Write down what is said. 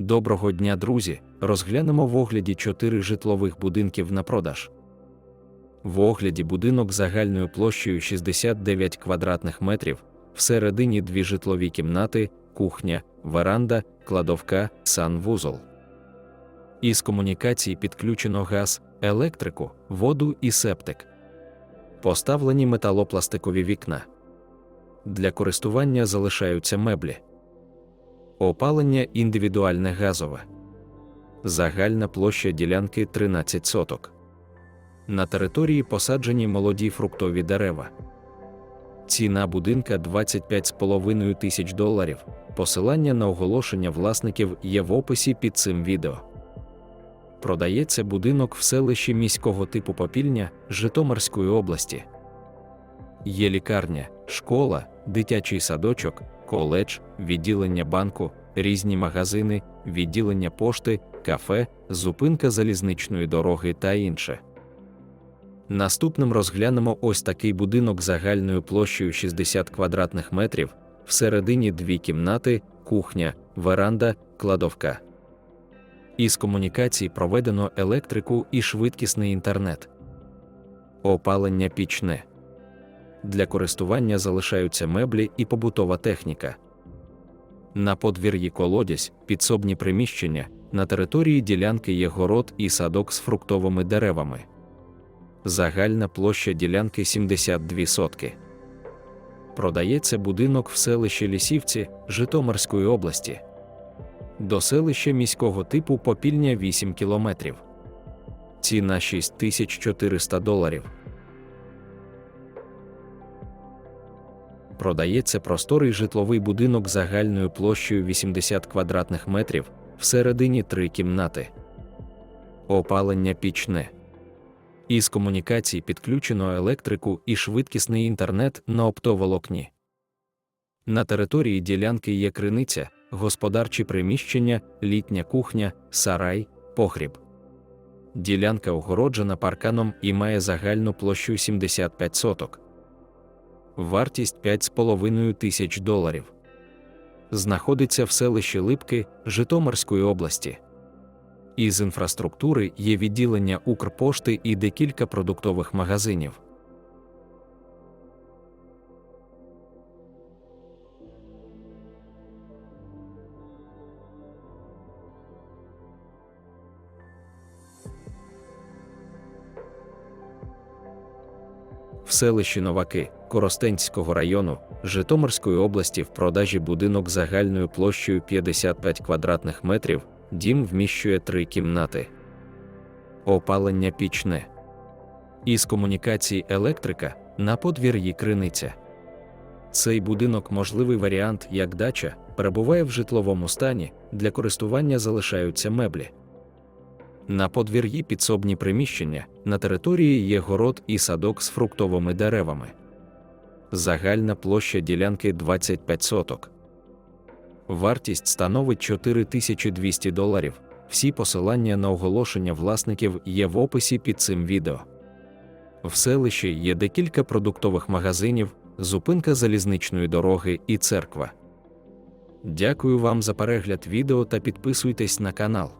Доброго дня, друзі! Розглянемо в огляді 4 житлових будинків на продаж. В огляді будинок загальною площею 69 квадратних метрів, всередині дві житлові кімнати, кухня, веранда, кладовка, санвузол. Із комунікацій підключено газ, електрику, воду і септик. Поставлені металопластикові вікна. Для користування залишаються меблі. Опалення індивідуальне газове. Загальна площа ділянки 13 соток. На території посаджені молоді фруктові дерева. Ціна будинка 25,5 тисяч доларів. Посилання на оголошення власників є в описі під цим відео. Продається будинок в селищі міського типу Попільня Житомирської області. Є лікарня, школа, дитячий садочок, коледж, відділення банку, різні магазини, відділення пошти, кафе, зупинка залізничної дороги та інше. Наступним розглянемо ось такий будинок загальною площею 60 квадратних метрів, всередині дві кімнати, кухня, веранда, кладовка. Із комунікацій проведено електрику і швидкісний інтернет. Опалення пічне. Для користування залишаються меблі і побутова техніка. На подвір'ї колодязь, підсобні приміщення, на території ділянки є город і садок з фруктовими деревами. Загальна площа ділянки 72 сотки. Продається будинок в селищі Лісівці Житомирської області. До селища міського типу Попільня 8 кілометрів. Ціна 6400 доларів. Продається просторий житловий будинок загальною площею 80 квадратних метрів, всередині три кімнати. Опалення пічне. Із комунікацій підключено електрику і швидкісний інтернет на оптоволокні. На території ділянки є криниця, господарчі приміщення, літня кухня, сарай, погріб. Ділянка огороджена парканом і має загальну площу 75 соток. Вартість 5,5 тисяч доларів. Знаходиться в селищі Липки Житомирської області. Із інфраструктури є відділення Укрпошти і декілька продуктових магазинів. В селищі Новаки Коростенського району Житомирської області в продажі будинок загальною площею 55 квадратних метрів, дім вміщує три кімнати. Опалення пічне. Із комунікацій електрика на подвір'ї криниця. Цей будинок можливий варіант як дача, перебуває в житловому стані, для користування залишаються меблі. На подвір'ї підсобні приміщення, на території є город і садок з фруктовими деревами. Загальна площа ділянки 25 соток. Вартість становить 4200 доларів. Всі посилання на оголошення власників є в описі під цим відео. В селищі є декілька продуктових магазинів, зупинка залізничної дороги і церква. Дякую вам за перегляд відео та підписуйтесь на канал.